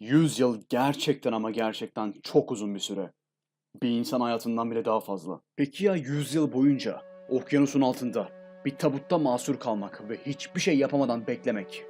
100 yıl gerçekten ama gerçekten çok uzun bir süre. Bir insan hayatından bile daha fazla. Peki ya 100 yıl boyunca okyanusun altında bir tabutta mahsur kalmak ve hiçbir şey yapamadan beklemek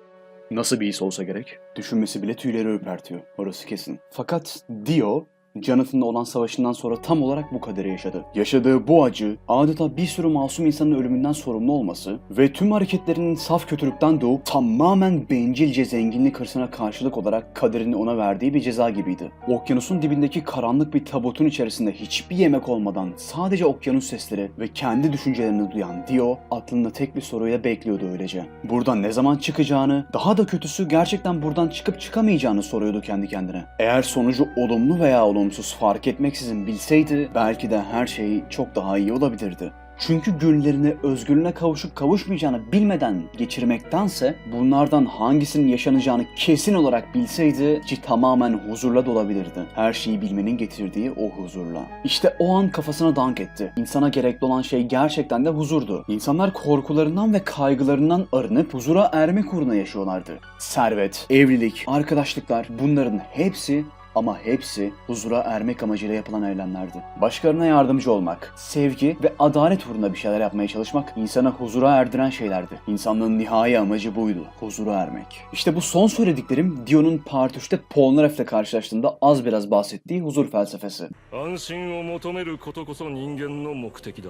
nasıl bir his olsa gerek? Düşünmesi bile tüyleri ürpertiyor. Orası kesin. Fakat Dio Jonathan'la olan savaşından sonra tam olarak bu kaderi yaşadı. Yaşadığı bu acı, adeta bir sürü masum insanın ölümünden sorumlu olması ve tüm hareketlerinin saf kötülükten doğup tamamen bencilce zenginlik hırsına karşılık olarak kaderini ona verdiği bir ceza gibiydi. Okyanusun dibindeki karanlık bir tabutun içerisinde hiçbir yemek olmadan sadece okyanus sesleri ve kendi düşüncelerini duyan Dio aklında tek bir soruyla bekliyordu öylece. Buradan ne zaman çıkacağını, daha da kötüsü gerçekten buradan çıkıp çıkamayacağını soruyordu kendi kendine. Eğer sonucu olumlu veya olumsuz fark etmeksizin bilseydi belki de her şey çok daha iyi olabilirdi. Çünkü günlerini özgürlüğüne kavuşup kavuşmayacağını bilmeden geçirmektense bunlardan hangisinin yaşanacağını kesin olarak bilseydi ki tamamen huzurla dolabilirdi. Her şeyi bilmenin getirdiği o huzurla. İşte o an kafasına dank etti. İnsana gerekli olan şey gerçekten de huzurdu. İnsanlar korkularından ve kaygılarından arınıp huzura ermek uğruna yaşıyorlardı. Servet, evlilik, arkadaşlıklar bunların hepsi ama hepsi huzura ermek amacıyla yapılan eylemlerdi. Başkalarına yardımcı olmak, sevgi ve adalet uğruna bir şeyler yapmaya çalışmak insana huzura erdiren şeylerdi. İnsanlığın nihai amacı buydu, huzura ermek. İşte bu son söylediklerim Dion'un Part 3'te Polnareff'le karşılaştığında az biraz bahsettiği huzur felsefesi. 安心を求めることこそ人間の目的だ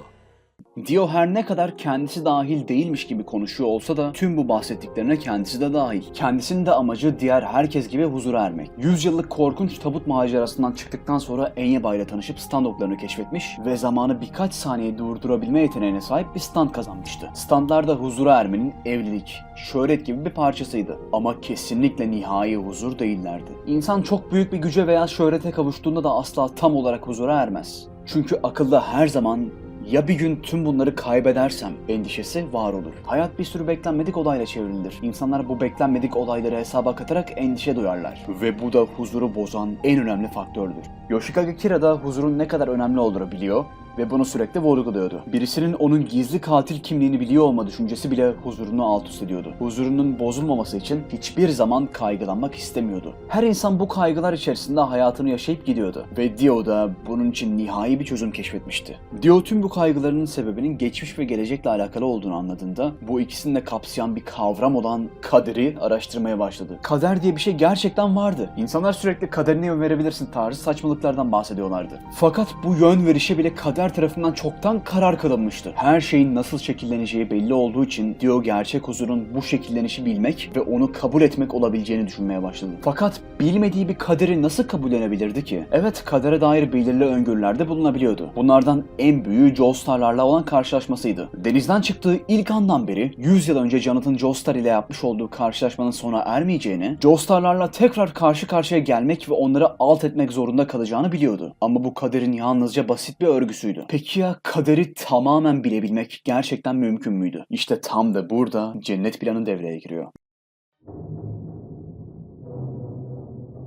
Dio her ne kadar kendisi dahil değilmiş gibi konuşuyor olsa da tüm bu bahsettiklerine kendisi de dahil. Kendisinin de amacı diğer herkes gibi huzura ermek. 100 yıllık korkunç tabut macerasından çıktıktan sonra Enyeba ile tanışıp standoklarını keşfetmiş ve zamanı birkaç saniye durdurabilme yeteneğine sahip bir stand kazanmıştı. Standlar da huzura ermenin evlilik, şöhret gibi bir parçasıydı. Ama kesinlikle nihai huzur değillerdi. İnsan çok büyük bir güce veya şöhrete kavuştuğunda da asla tam olarak huzura ermez. Çünkü akılda her zaman ya bir gün tüm bunları kaybedersem endişesi var olur. Hayat bir sürü beklenmedik olayla çevrilidir. İnsanlar bu beklenmedik olayları hesaba katarak endişe duyarlar. Ve bu da huzuru bozan en önemli faktördür. Yoshikage Kira da huzurun ne kadar önemli olduğunu biliyor ve bunu sürekli vurguluyordu. Birisinin onun gizli katil kimliğini biliyor olma düşüncesi bile huzurunu alt üst ediyordu. Huzurunun bozulmaması için hiçbir zaman kaygılanmak istemiyordu. Her insan bu kaygılar içerisinde hayatını yaşayıp gidiyordu. Ve Dio da bunun için nihai bir çözüm keşfetmişti. Dio tüm bu kaygılarının sebebinin geçmiş ve gelecekle alakalı olduğunu anladığında bu ikisini de kapsayan bir kavram olan kaderi araştırmaya başladı. Kader diye bir şey gerçekten vardı. İnsanlar sürekli kaderine yön verebilirsin tarzı saçmalıklardan bahsediyorlardı. Fakat bu yön verişe bile kader tarafından çoktan karar kılınmıştı. Her şeyin nasıl şekilleneceği belli olduğu için Dio gerçek huzurun bu şekillenişi bilmek ve onu kabul etmek olabileceğini düşünmeye başladı. Fakat bilmediği bir kaderi nasıl kabullenebilirdi ki? Evet kadere dair belirli öngörülerde bulunabiliyordu. Bunlardan en büyüğü Joestar'larla olan karşılaşmasıydı. Denizden çıktığı ilk andan beri 100 yıl önce Jonathan Joestar ile yapmış olduğu karşılaşmanın sona ermeyeceğini, Joestar'larla tekrar karşı karşıya gelmek ve onları alt etmek zorunda kalacağını biliyordu. Ama bu kaderin yalnızca basit bir örgüsüydü. Peki ya kaderi tamamen bilebilmek gerçekten mümkün müydü? İşte tam da burada cennet planı devreye giriyor.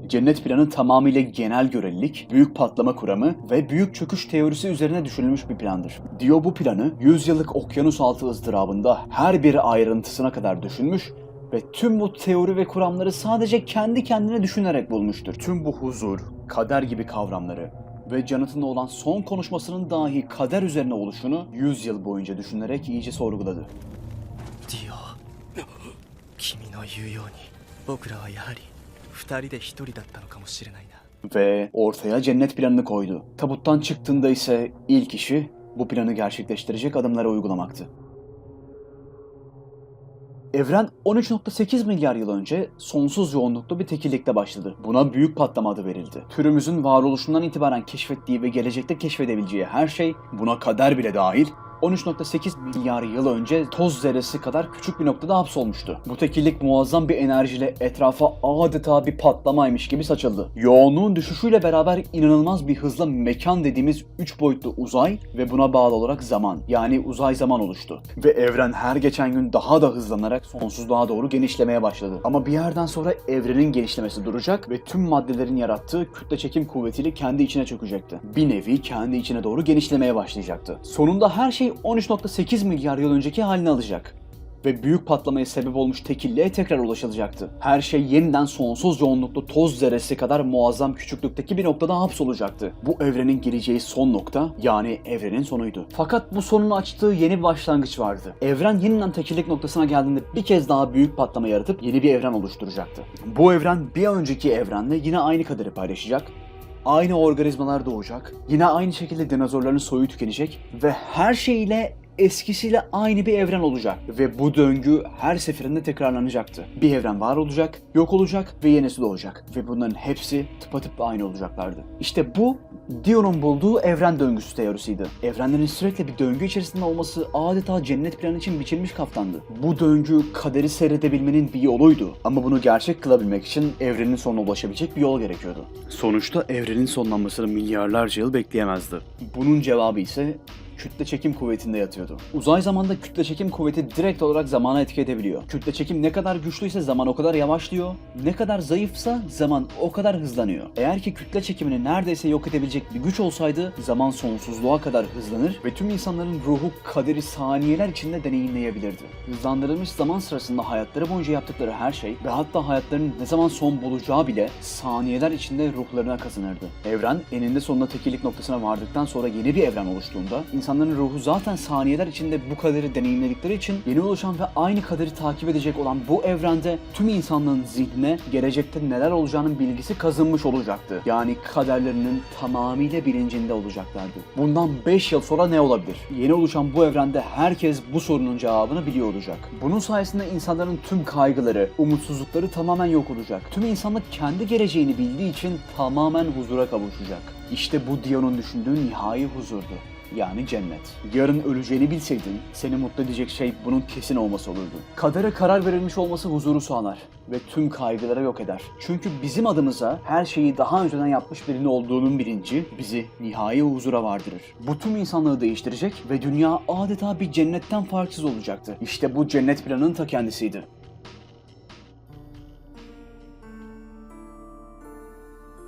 Cennet planı tamamıyla genel görelilik, büyük patlama kuramı ve büyük çöküş teorisi üzerine düşünülmüş bir plandır. Dio bu planı 100 yıllık okyanus altı ızdırabında her bir ayrıntısına kadar düşünmüş ve tüm bu teori ve kuramları sadece kendi kendine düşünerek bulmuştur. Tüm bu huzur, kader gibi kavramları ve Jonathan'la olan son konuşmasının dahi kader üzerine oluşunu 100 yıl boyunca düşünerek iyice sorguladı. ディオ君の言うように僕らはやはり二人で一人だったのかもしれないな ve ortaya cennet planını koydu. Tabuttan çıktığında ise ilk işi bu planı gerçekleştirecek adımları uygulamaktı. Evren 13.8 milyar yıl önce sonsuz yoğunluklu bir tekillikte başladı. Buna büyük patlama adı verildi. Türümüzün varoluşundan itibaren keşfettiği ve gelecekte keşfedebileceği her şey, buna kader bile dahil, 13.8 milyar yıl önce toz zerresi kadar küçük bir noktada hapsolmuştu. Bu tekillik muazzam bir enerjiyle etrafa adeta bir patlamaymış gibi saçıldı. Yoğunluğun düşüşüyle beraber inanılmaz bir hızla mekan dediğimiz 3 boyutlu uzay ve buna bağlı olarak zaman yani uzay zaman oluştu. Ve evren her geçen gün daha da hızlanarak sonsuzluğa doğru genişlemeye başladı. Ama bir yerden sonra evrenin genişlemesi duracak ve tüm maddelerin yarattığı kütle çekim kuvvetiyle kendi içine çökecekti. Bir nevi kendi içine doğru genişlemeye başlayacaktı. Sonunda her şey 13.8 milyar yıl önceki halini alacak. ve büyük patlamaya sebep olmuş tekilliğe tekrar ulaşılacaktı. Her şey yeniden sonsuz yoğunluklu toz zerresi kadar muazzam küçüklükteki bir noktada hapsolacaktı. Bu evrenin geleceği son nokta yani evrenin sonuydu. Fakat bu sonun açtığı yeni bir başlangıç vardı. Evren yeniden tekillik noktasına geldiğinde bir kez daha büyük patlama yaratıp yeni bir evren oluşturacaktı. Bu evren bir önceki evrenle yine aynı kaderi paylaşacak Aynı organizmalar doğacak. Yine aynı şekilde dinozorların soyu tükenecek ve her şeyle eskisiyle aynı bir evren olacak. Ve bu döngü her seferinde tekrarlanacaktı. Bir evren var olacak, yok olacak ve yenisi doğacak. Ve bunların hepsi tıpatıp aynı olacaklardı. İşte bu Dion'un bulduğu evren döngüsü teorisiydi. Evrenlerin sürekli bir döngü içerisinde olması adeta cennet planı için biçilmiş kaftandı. Bu döngü kaderi seyredebilmenin bir yoluydu. Ama bunu gerçek kılabilmek için evrenin sonuna ulaşabilecek bir yol gerekiyordu. Sonuçta evrenin sonlanmasını milyarlarca yıl bekleyemezdi. Bunun cevabı ise kütle çekim kuvvetinde yatıyordu. Uzay zamanda kütle çekim kuvveti direkt olarak zamana etki edebiliyor. Kütle çekim ne kadar güçlüyse zaman o kadar yavaşlıyor. Ne kadar zayıfsa zaman o kadar hızlanıyor. Eğer ki kütle çekimini neredeyse yok edebilecek bir güç olsaydı zaman sonsuzluğa kadar hızlanır ve tüm insanların ruhu kaderi saniyeler içinde deneyimleyebilirdi. Hızlandırılmış zaman sırasında hayatları boyunca yaptıkları her şey ve hatta hayatlarının ne zaman son bulacağı bile saniyeler içinde ruhlarına kazanırdı. Evren eninde sonunda tekillik noktasına vardıktan sonra yeni bir evren oluştuğunda insanların ruhu zaten saniyeler içinde bu kaderi deneyimledikleri için yeni oluşan ve aynı kaderi takip edecek olan bu evrende tüm insanlığın zihnine gelecekte neler olacağının bilgisi kazınmış olacaktı. Yani kaderlerinin tamamıyla bilincinde olacaklardı. Bundan 5 yıl sonra ne olabilir? Yeni oluşan bu evrende herkes bu sorunun cevabını biliyor olacak. Bunun sayesinde insanların tüm kaygıları, umutsuzlukları tamamen yok olacak. Tüm insanlık kendi geleceğini bildiği için tamamen huzura kavuşacak. İşte bu Dion'un düşündüğü nihai huzurdu yani cennet. Yarın öleceğini bilseydin seni mutlu edecek şey bunun kesin olması olurdu. Kadere karar verilmiş olması huzuru sağlar ve tüm kaygıları yok eder. Çünkü bizim adımıza her şeyi daha önceden yapmış birinin olduğunun bilinci bizi nihai huzura vardırır. Bu tüm insanlığı değiştirecek ve dünya adeta bir cennetten farksız olacaktı. İşte bu cennet planının ta kendisiydi.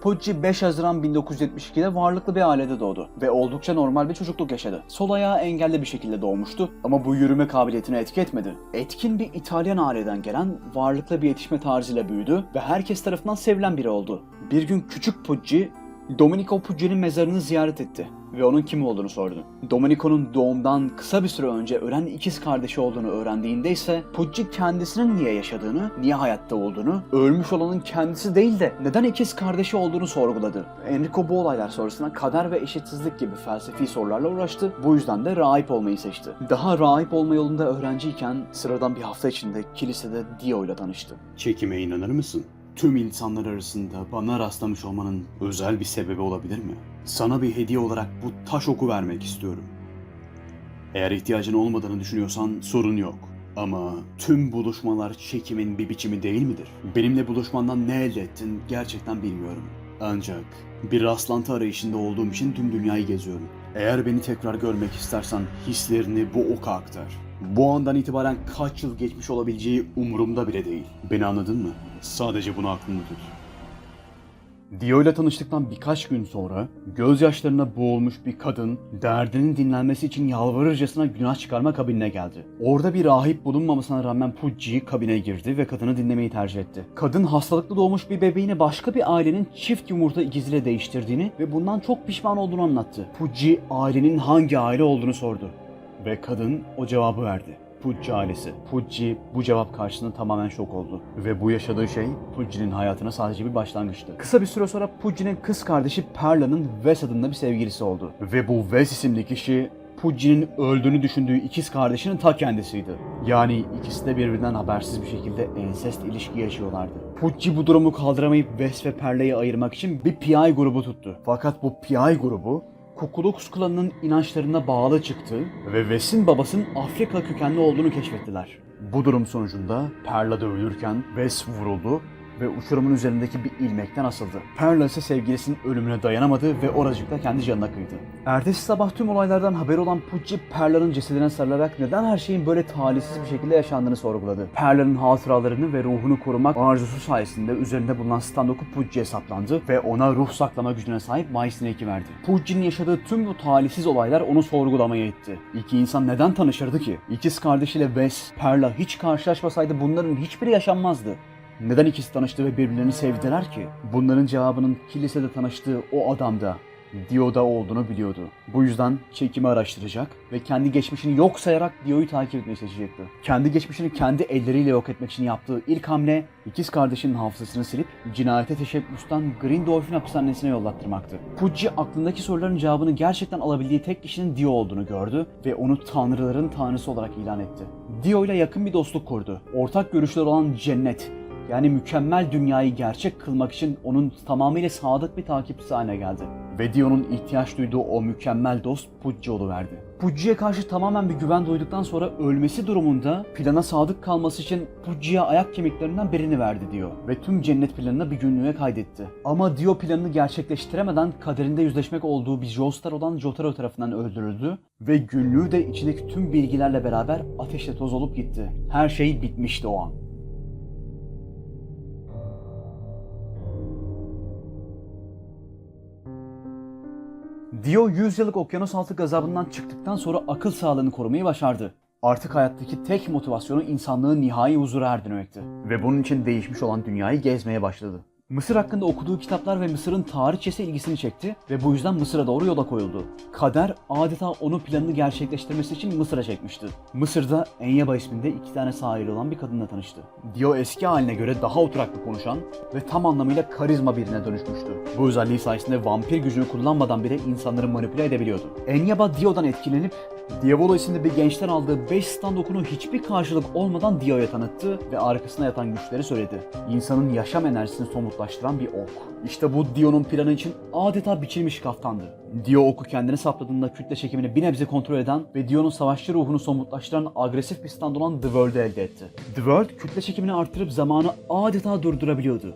Pucci 5 Haziran 1972'de varlıklı bir ailede doğdu ve oldukça normal bir çocukluk yaşadı. Sol ayağı engelli bir şekilde doğmuştu ama bu yürüme kabiliyetine etki etmedi. Etkin bir İtalyan aileden gelen varlıklı bir yetişme tarzıyla büyüdü ve herkes tarafından sevilen biri oldu. Bir gün küçük Pucci Domenico Pucci'nin mezarını ziyaret etti ve onun kim olduğunu sordu. Domenico'nun doğumdan kısa bir süre önce ölen ikiz kardeşi olduğunu öğrendiğinde ise Pucci kendisinin niye yaşadığını, niye hayatta olduğunu, ölmüş olanın kendisi değil de neden ikiz kardeşi olduğunu sorguladı. Enrico bu olaylar sonrasında kader ve eşitsizlik gibi felsefi sorularla uğraştı. Bu yüzden de rahip olmayı seçti. Daha rahip olma yolunda öğrenciyken sıradan bir hafta içinde kilisede Dio ile tanıştı. Çekime inanır mısın? Tüm insanlar arasında bana rastlamış olmanın özel bir sebebi olabilir mi? Sana bir hediye olarak bu taş oku vermek istiyorum. Eğer ihtiyacın olmadığını düşünüyorsan sorun yok. Ama tüm buluşmalar çekimin bir biçimi değil midir? Benimle buluşmandan ne elde ettin gerçekten bilmiyorum. Ancak bir rastlantı arayışında olduğum için tüm dünyayı geziyorum. Eğer beni tekrar görmek istersen hislerini bu oka aktar. Bu andan itibaren kaç yıl geçmiş olabileceği umurumda bile değil. Beni anladın mı? Sadece bunu aklında tut. Dio ile tanıştıktan birkaç gün sonra gözyaşlarına boğulmuş bir kadın derdinin dinlenmesi için yalvarırcasına günah çıkarma kabinine geldi. Orada bir rahip bulunmamasına rağmen Pucci kabine girdi ve kadını dinlemeyi tercih etti. Kadın hastalıklı doğmuş bir bebeğini başka bir ailenin çift yumurta ikiziyle değiştirdiğini ve bundan çok pişman olduğunu anlattı. Pucci ailenin hangi aile olduğunu sordu ve kadın o cevabı verdi. Pucci ailesi. Pucci bu cevap karşısında tamamen şok oldu. Ve bu yaşadığı şey Pucci'nin hayatına sadece bir başlangıçtı. Kısa bir süre sonra Pucci'nin kız kardeşi Perla'nın Wes adında bir sevgilisi oldu. Ve bu Wes isimli kişi Pucci'nin öldüğünü düşündüğü ikiz kardeşinin ta kendisiydi. Yani ikisi de birbirinden habersiz bir şekilde ensest ilişki yaşıyorlardı. Pucci bu durumu kaldıramayıp Wes ve Perla'yı ayırmak için bir PI grubu tuttu. Fakat bu PI grubu Ku Klux Klan'ın inançlarına bağlı çıktı ve Wes'in babasının Afrika kökenli olduğunu keşfettiler. Bu durum sonucunda Perla da ölürken Wes vuruldu ve uçurumun üzerindeki bir ilmekten asıldı. Perla ise sevgilisinin ölümüne dayanamadı ve oracıkta kendi canına kıydı. Ertesi sabah tüm olaylardan haberi olan Pucci, Perla'nın cesedine sarılarak neden her şeyin böyle talihsiz bir şekilde yaşandığını sorguladı. Perla'nın hatıralarını ve ruhunu korumak arzusu sayesinde üzerinde bulunan standoku Pucci'ye saplandı ve ona ruh saklama gücüne sahip Mice Snake'i verdi. Pucci'nin yaşadığı tüm bu talihsiz olaylar onu sorgulamaya itti. İki insan neden tanışırdı ki? İkiz kardeşiyle Wes, Perla hiç karşılaşmasaydı bunların hiçbiri yaşanmazdı. Neden ikisi tanıştı ve birbirlerini sevdiler ki? Bunların cevabının kilisede tanıştığı o adamda Dio'da olduğunu biliyordu. Bu yüzden çekimi araştıracak ve kendi geçmişini yok sayarak Dio'yu takip etmeyi seçecekti. Kendi geçmişini kendi elleriyle yok etmek için yaptığı ilk hamle ikiz kardeşinin hafızasını silip cinayete teşebbüsten Green Dolphin hapishanesine yollattırmaktı. Pucci aklındaki soruların cevabını gerçekten alabildiği tek kişinin Dio olduğunu gördü ve onu tanrıların tanrısı olarak ilan etti. Dio ile yakın bir dostluk kurdu. Ortak görüşler olan cennet, yani mükemmel dünyayı gerçek kılmak için onun tamamıyla sadık bir takipçisi haline geldi. Ve Dio'nun ihtiyaç duyduğu o mükemmel dost Pucci verdi. Pucci'ye karşı tamamen bir güven duyduktan sonra ölmesi durumunda plana sadık kalması için Pucci'ye ayak kemiklerinden birini verdi diyor. Ve tüm cennet planını bir günlüğe kaydetti. Ama Dio planını gerçekleştiremeden kaderinde yüzleşmek olduğu bir Joestar olan Jotaro tarafından öldürüldü. Ve günlüğü de içindeki tüm bilgilerle beraber ateşle toz olup gitti. Her şey bitmişti o an. Dio 100 yıllık okyanus altı gazabından çıktıktan sonra akıl sağlığını korumayı başardı. Artık hayattaki tek motivasyonu insanlığın nihai huzura erdirmekti. Ve bunun için değişmiş olan dünyayı gezmeye başladı. Mısır hakkında okuduğu kitaplar ve Mısır'ın tarihçesi ilgisini çekti ve bu yüzden Mısır'a doğru yola koyuldu. Kader adeta onun planını gerçekleştirmesi için Mısır'a çekmişti. Mısır'da Enyaba isminde iki tane sahili olan bir kadınla tanıştı. Dio eski haline göre daha oturaklı konuşan ve tam anlamıyla karizma birine dönüşmüştü. Bu özelliği sayesinde vampir gücünü kullanmadan bile insanları manipüle edebiliyordu. Enyaba Dio'dan etkilenip Diavolo isimli bir gençten aldığı 5 stand okunu hiçbir karşılık olmadan Dio'ya tanıttı ve arkasına yatan güçleri söyledi. İnsanın yaşam enerjisini somutlaştıran bir ok. İşte bu Dio'nun planı için adeta biçilmiş kaftandı. Dio oku kendine sapladığında kütle çekimini bir nebze kontrol eden ve Dio'nun savaşçı ruhunu somutlaştıran agresif bir stand olan The World'ü elde etti. The World kütle çekimini arttırıp zamanı adeta durdurabiliyordu.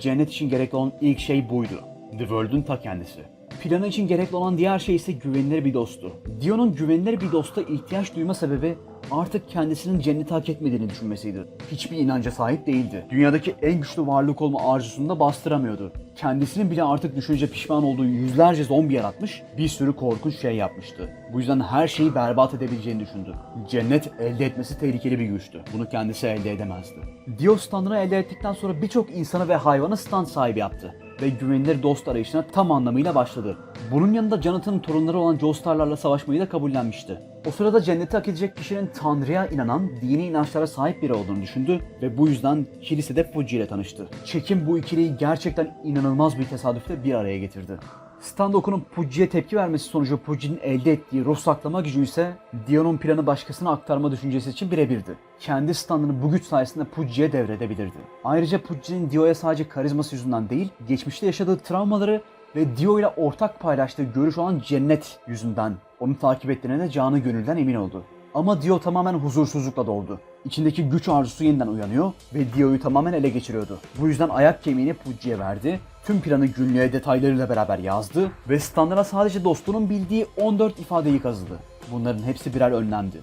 Cennet için gerekli olan ilk şey buydu. The World'ün ta kendisi. Planı için gerekli olan diğer şey ise güvenilir bir dostu. Dio'nun güvenilir bir dosta ihtiyaç duyma sebebi artık kendisinin cenneti hak etmediğini düşünmesiydi. Hiçbir inanca sahip değildi. Dünyadaki en güçlü varlık olma arzusunu da bastıramıyordu. Kendisinin bile artık düşünce pişman olduğu yüzlerce zombi yaratmış, bir sürü korkunç şey yapmıştı. Bu yüzden her şeyi berbat edebileceğini düşündü. Cennet elde etmesi tehlikeli bir güçtü. Bunu kendisi elde edemezdi. Dio standını elde ettikten sonra birçok insanı ve hayvanı stand sahibi yaptı ve güvenilir dost arayışına tam anlamıyla başladı. Bunun yanında Jonathan'ın torunları olan Joestar'larla savaşmayı da kabullenmişti. O sırada cenneti hak edecek kişinin Tanrı'ya inanan, dini inançlara sahip biri olduğunu düşündü ve bu yüzden kilisede Fuji ile tanıştı. Çekim bu ikiliyi gerçekten inanılmaz bir tesadüfle bir araya getirdi. Standoku'nun Pucci'ye tepki vermesi sonucu Pucci'nin elde ettiği ruh saklama gücü ise Dion'un planı başkasına aktarma düşüncesi için birebirdi. Kendi standını bu güç sayesinde Pucci'ye devredebilirdi. Ayrıca Pucci'nin Dio'ya sadece karizması yüzünden değil, geçmişte yaşadığı travmaları ve Dio ile ortak paylaştığı görüş olan cennet yüzünden onu takip ettiğine de canı gönülden emin oldu. Ama Dio tamamen huzursuzlukla doldu. İçindeki güç arzusu yeniden uyanıyor ve Dio'yu tamamen ele geçiriyordu. Bu yüzden ayak kemiğini Pucci'ye verdi, tüm planı günlüğe detaylarıyla beraber yazdı ve standına sadece dostunun bildiği 14 ifadeyi kazıdı. Bunların hepsi birer önlemdi.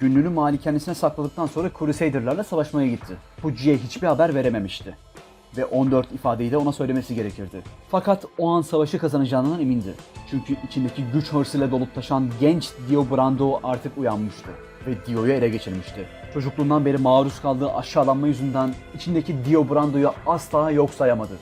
Günlüğünü malikanesine sakladıktan sonra Crusader'larla savaşmaya gitti. Pucci'ye hiçbir haber verememişti ve 14 ifadeyi de ona söylemesi gerekirdi. Fakat o an savaşı kazanacağından emindi. Çünkü içindeki güç hırsıyla dolup taşan genç Dio Brando artık uyanmıştı ve Dio'yu ele geçirmişti. Çocukluğundan beri maruz kaldığı aşağılanma yüzünden içindeki Dio Brando'yu asla yok sayamadı.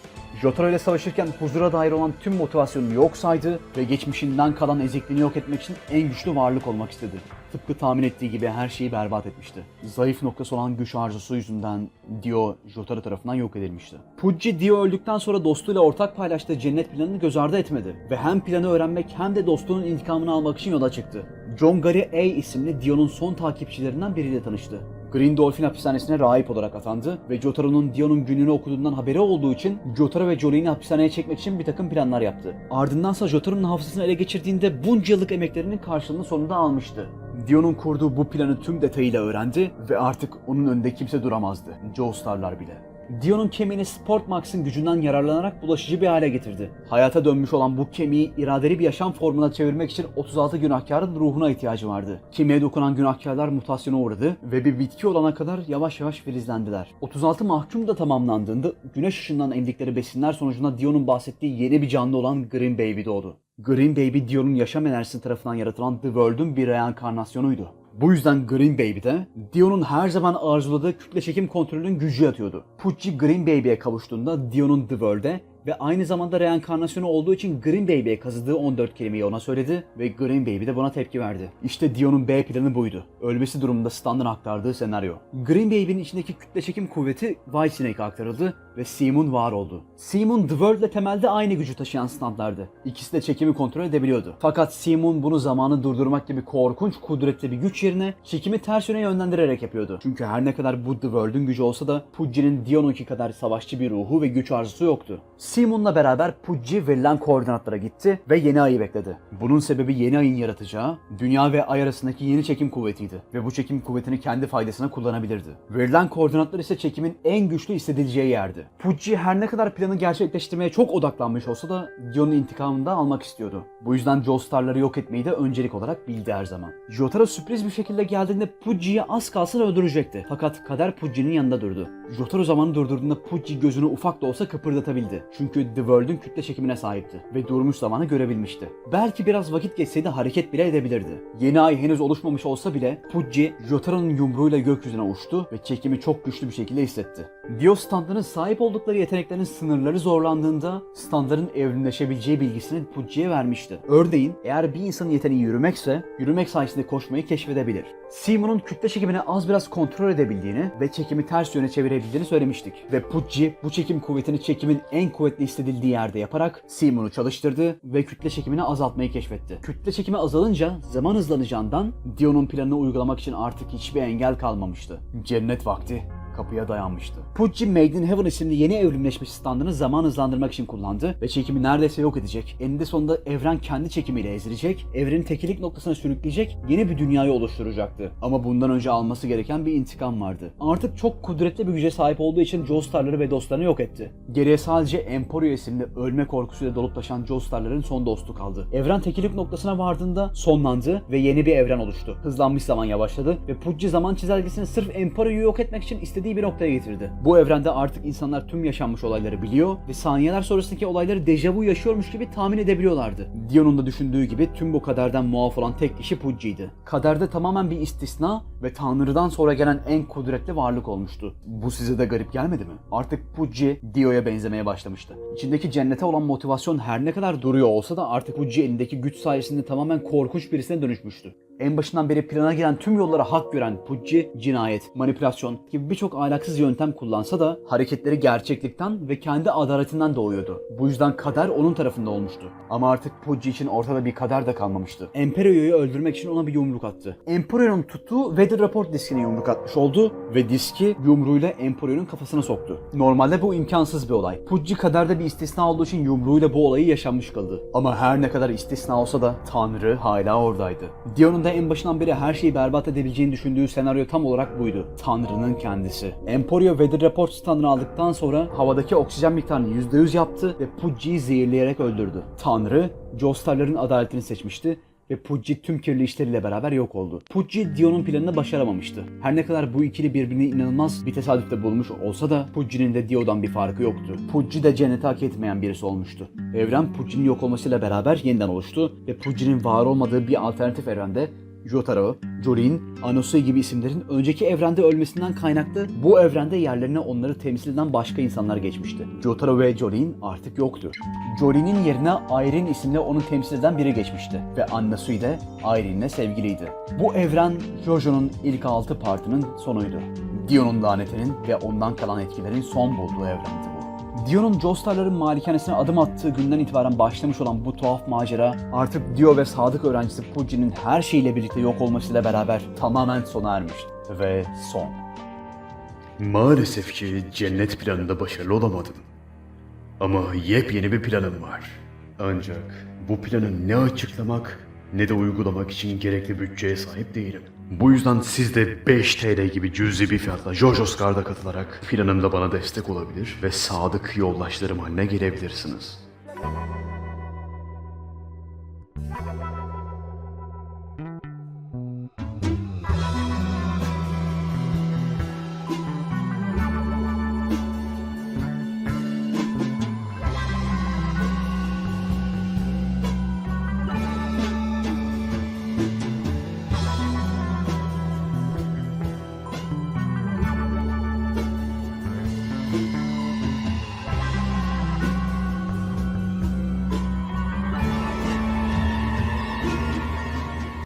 Jotaro ile savaşırken huzura dair olan tüm motivasyonunu yok saydı ve geçmişinden kalan ezikliğini yok etmek için en güçlü varlık olmak istedi. Tıpkı tahmin ettiği gibi her şeyi berbat etmişti. Zayıf noktası olan güç arzusu yüzünden Dio Jotaro tarafından yok edilmişti. Pucci Dio öldükten sonra dostuyla ortak paylaştığı cennet planını göz ardı etmedi ve hem planı öğrenmek hem de dostunun intikamını almak için yola çıktı. John Gary A isimli Dio'nun son takipçilerinden biriyle tanıştı. Green Dolphin hapishanesine rahip olarak atandı ve Jotaro'nun Dio'nun gününü okuduğundan haberi olduğu için Jotaro ve Jolie'ni hapishaneye çekmek için bir takım planlar yaptı. Ardındansa Jotaro'nun hafızasını ele geçirdiğinde bunca yıllık emeklerinin karşılığını sonunda almıştı. Dio'nun kurduğu bu planı tüm detayıyla öğrendi ve artık onun önünde kimse duramazdı. Joestar'lar bile. Dion'un kemiğini Sportmax'ın gücünden yararlanarak bulaşıcı bir hale getirdi. Hayata dönmüş olan bu kemiği iradeli bir yaşam formuna çevirmek için 36 günahkarın ruhuna ihtiyacı vardı. Kemiğe dokunan günahkarlar mutasyona uğradı ve bir bitki olana kadar yavaş yavaş filizlendiler. 36 mahkum da tamamlandığında güneş ışığından emdikleri besinler sonucunda Dion'un bahsettiği yeni bir canlı olan Green Baby doğdu. Green Baby Dion'un yaşam enerjisi tarafından yaratılan The World'un bir reenkarnasyonuydu. Bu yüzden Green Baby'de Dion'un her zaman arzuladığı kütle çekim kontrolünün gücü yatıyordu. Pucci Green Baby'ye kavuştuğunda Dion'un The World'e ve aynı zamanda reenkarnasyonu olduğu için Green Baby'ye kazıdığı 14 kelimeyi ona söyledi ve Green Baby de buna tepki verdi. İşte Dion'un B planı buydu. Ölmesi durumunda Stan'dan aktardığı senaryo. Green Baby'nin içindeki kütle çekim kuvveti Whitesnake'e aktarıldı ve Seamoon var oldu. Seamoon The World'le temelde aynı gücü taşıyan standlardı. İkisi de çekimi kontrol edebiliyordu. Fakat Seamoon bunu zamanı durdurmak gibi korkunç kudretli bir güç yerine çekimi ters yöne yönlendirerek yapıyordu. Çünkü her ne kadar bu The World'ün gücü olsa da Pudji'nin Dion'unki kadar savaşçı bir ruhu ve güç arzusu yoktu. Seamoon'la beraber Pudji verilen koordinatlara gitti ve yeni ayı bekledi. Bunun sebebi yeni ayın yaratacağı dünya ve ay arasındaki yeni çekim kuvvetiydi ve bu çekim kuvvetini kendi faydasına kullanabilirdi. Verilen koordinatlar ise çekimin en güçlü hissedileceği yerdi. Pudji her ne kadar planı gerçekleştirmeye çok odaklanmış olsa da Dion'un intikamını da almak istiyordu. Bu yüzden Joestar'ları yok etmeyi de öncelik olarak bildi her zaman. Jotaro sürpriz bir şekilde geldiğinde Pudji'yi az kalsın öldürecekti. Fakat kader Pudji'nin yanında durdu. Jotaro zamanı durdurduğunda Pudji gözünü ufak da olsa kıpırdatabildi. Çünkü The World'ün kütle çekimine sahipti ve durmuş zamanı görebilmişti. Belki biraz vakit geçseydi hareket bile edebilirdi. Yeni ay henüz oluşmamış olsa bile Pudji Jotaro'nun yumruğuyla gökyüzüne uçtu ve çekimi çok güçlü bir şekilde hissetti. Dio standların sahip oldukları yeteneklerin sınırları zorlandığında standların evrimleşebileceği bilgisini Pudji'ye vermişti. Örneğin eğer bir insanın yeteneği yürümekse yürümek sayesinde koşmayı keşfedebilir. Simon'un kütle çekimini az biraz kontrol edebildiğini ve çekimi ters yöne çevirebildiğini söylemiştik. Ve Pudji bu çekim kuvvetini çekimin en kuvvetli hissedildiği yerde yaparak Simon'u çalıştırdı ve kütle çekimini azaltmayı keşfetti. Kütle çekimi azalınca zaman hızlanacağından Dion'un planını uygulamak için artık hiçbir engel kalmamıştı. Cennet vakti kapıya dayanmıştı. Pudgy Made in Heaven isimli yeni evrimleşmiş standını zaman hızlandırmak için kullandı ve çekimi neredeyse yok edecek. Eninde sonunda evren kendi çekimiyle ezilecek, evreni tekilik noktasına sürükleyecek, yeni bir dünyayı oluşturacaktı. Ama bundan önce alması gereken bir intikam vardı. Artık çok kudretli bir güce sahip olduğu için Joestar'ları ve dostlarını yok etti. Geriye sadece Emporio isimli ölme korkusuyla dolup taşan Joestar'ların son dostu kaldı. Evren tekilik noktasına vardığında sonlandı ve yeni bir evren oluştu. Hızlanmış zaman yavaşladı ve Pudgy zaman çizelgesini sırf Emporio'yu yok etmek için istediği bir noktaya getirdi. Bu evrende artık insanlar tüm yaşanmış olayları biliyor ve saniyeler sonrasındaki olayları dejavu yaşıyormuş gibi tahmin edebiliyorlardı. Dion'un da düşündüğü gibi tüm bu kaderden muaf olan tek kişi Pudgy'ydi. Kaderde tamamen bir istisna ve Tanrı'dan sonra gelen en kudretli varlık olmuştu. Bu size de garip gelmedi mi? Artık Pudgy Dio'ya benzemeye başlamıştı. İçindeki cennete olan motivasyon her ne kadar duruyor olsa da artık Pudgy elindeki güç sayesinde tamamen korkunç birisine dönüşmüştü. En başından beri plana giren tüm yollara hak gören Pudgy, cinayet, manipülasyon gibi birçok ahlaksız yöntem kullansa da hareketleri gerçeklikten ve kendi adaletinden doğuyordu. Bu yüzden kader onun tarafında olmuştu. Ama artık Pudgy için ortada bir kader de kalmamıştı. Emperio'yu öldürmek için ona bir yumruk attı. Emperio'nun tuttuğu Weather Report diskine yumruk atmış oldu ve diski yumruğuyla Emperio'nun kafasına soktu. Normalde bu imkansız bir olay. Pudgy kaderde bir istisna olduğu için yumruğuyla bu olayı yaşanmış kaldı. Ama her ne kadar istisna olsa da Tanrı hala oradaydı. Dion'un da en başından beri her şeyi berbat edebileceğini düşündüğü senaryo tam olarak buydu. Tanrı'nın kendisi. Emporio Weather Report standını aldıktan sonra havadaki oksijen miktarını %100 yaptı ve Pudgy'yi zehirleyerek öldürdü. Tanrı, Joestar'ların adaletini seçmişti ve Pudgy tüm kirli işleriyle beraber yok oldu. Pudgy Dion'un planını başaramamıştı. Her ne kadar bu ikili birbirini inanılmaz bir tesadüfte bulmuş olsa da Pudgy'nin de Dio'dan bir farkı yoktu. Pudgy de cenneti hak etmeyen birisi olmuştu. Evren Pudgy'nin yok olmasıyla beraber yeniden oluştu ve Pudgy'nin var olmadığı bir alternatif evrende Jotaro, Jorin, Anusui gibi isimlerin önceki evrende ölmesinden kaynaklı bu evrende yerlerine onları temsil eden başka insanlar geçmişti. Jotaro ve Jorin artık yoktu. Jorin'in yerine Irene isimli onu temsil eden biri geçmişti ve Anasui de Irene'le sevgiliydi. Bu evren Jojo'nun ilk altı partının sonuydu. Dion'un lanetinin ve ondan kalan etkilerin son bulduğu evrendi. Dion'un Joestar'ların malikanesine adım attığı günden itibaren başlamış olan bu tuhaf macera artık Dio ve sadık öğrencisi Pudgy'nin her şeyle birlikte yok olmasıyla beraber tamamen sona ermişti. Ve son. Maalesef ki cennet planında başarılı olamadım. Ama yepyeni bir planım var. Ancak bu planı ne açıklamak ne de uygulamak için gerekli bütçeye sahip değilim. Bu yüzden siz de 5 TL gibi cüzi bir fiyatla Jojo's Card'a katılarak planımda bana destek olabilir ve sadık yoldaşlarım haline gelebilirsiniz.